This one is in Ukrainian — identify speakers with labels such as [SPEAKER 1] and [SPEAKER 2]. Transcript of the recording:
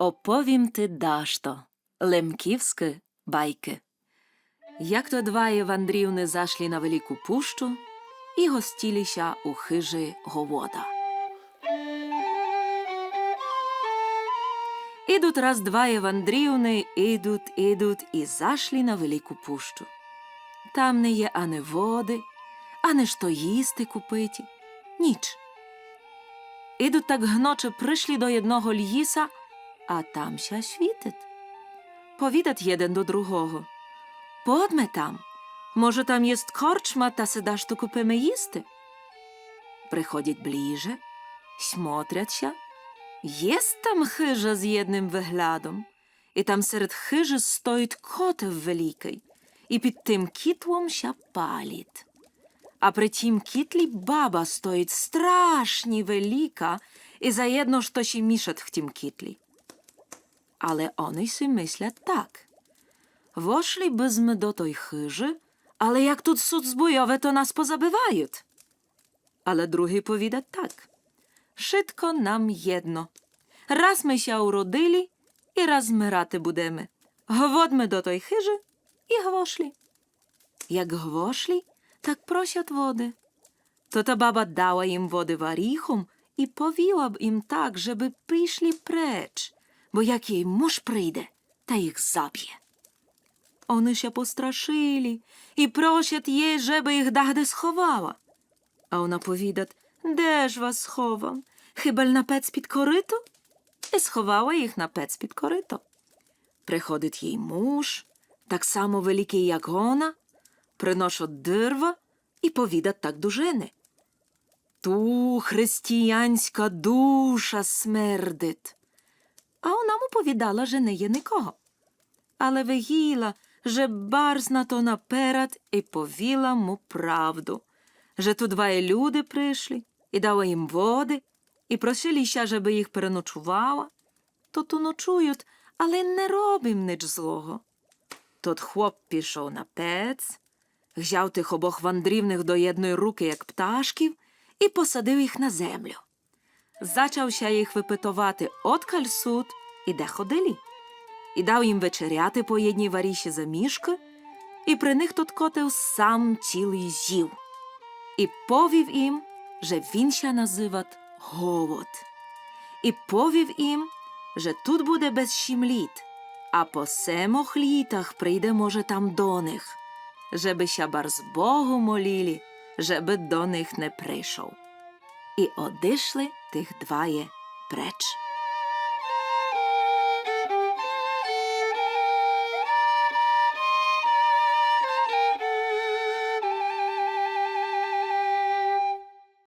[SPEAKER 1] Оповім ти дашто, лемківські байки. Як то двоє вандрівни зашлі на велику пущу і гостіліся у хижі Говода. Ідуть раз двоє вандрівни, ідуть, ідуть і зашлі на велику пущу. Там не є ани води, ани що їсти купити, ніч. Ідуть так гноче прийшли до jednego ліса, а там ся світить. Повідать jeden до другого. Подме там. Може, там єсть корчма, та си даш то купимо їсти. Приходять ближе, смотряться. Єсть там хижа з єдним виглядом, і там серед хижі стоїть котив великий, і під тим кітлом ся палить. А при тім кітлі баба стоїть страшні велика, і заєдно що ще мішать в тім кітлі. Си мислять так. Вошлі без ми до той хижі, але як тут суд збойове, то нас позабивають. Але другий повідать так. Шитко нам єдно. Раз ми ся уродили, і раз мирати будемо. Гводьме до той хижі і гвошлі. Як гвошлі, так просять води. То та баба дала їм води варіхом і повіла б їм так, żeby прийшли преч, бо як їй муж прийде, та їх заб'є. Вони ще пострашили і просять їй, żeby їх дагде сховала. А вона повідать, де ж вас сховам? Хіба на пец під корито? І сховала їх на пец під корито. Приходить їй муж, так само великий, як вона, приношуть дирва і повідать так до жени. Ту християнська душа смердить. А вона му повідала, що не є нікого. Але вигіла, że барз на то наперед і повіла му правду, że tu двоє люди прийшли і дала їм води, і просилися, żeby їх переночувала. То ту ночують, але не робим ніч злого. Тот хлоп пішов на пец, взяв тих обох вандрівних до єдної руки, як пташків, і посадив їх на землю. Зачався їх випитувати откаль суд і де ходили. І дав їм вечеряти по єдній варіші за мішки, і при них тот котив сам цілий зів. І повів їм, że він ся називат голод. І повів їм, że тут буде без сім літ, а по семох літах прийде, може, там до них, żeby ся барз Богу молілі, żeby до них не прийшов. І одишли тих двоє преч.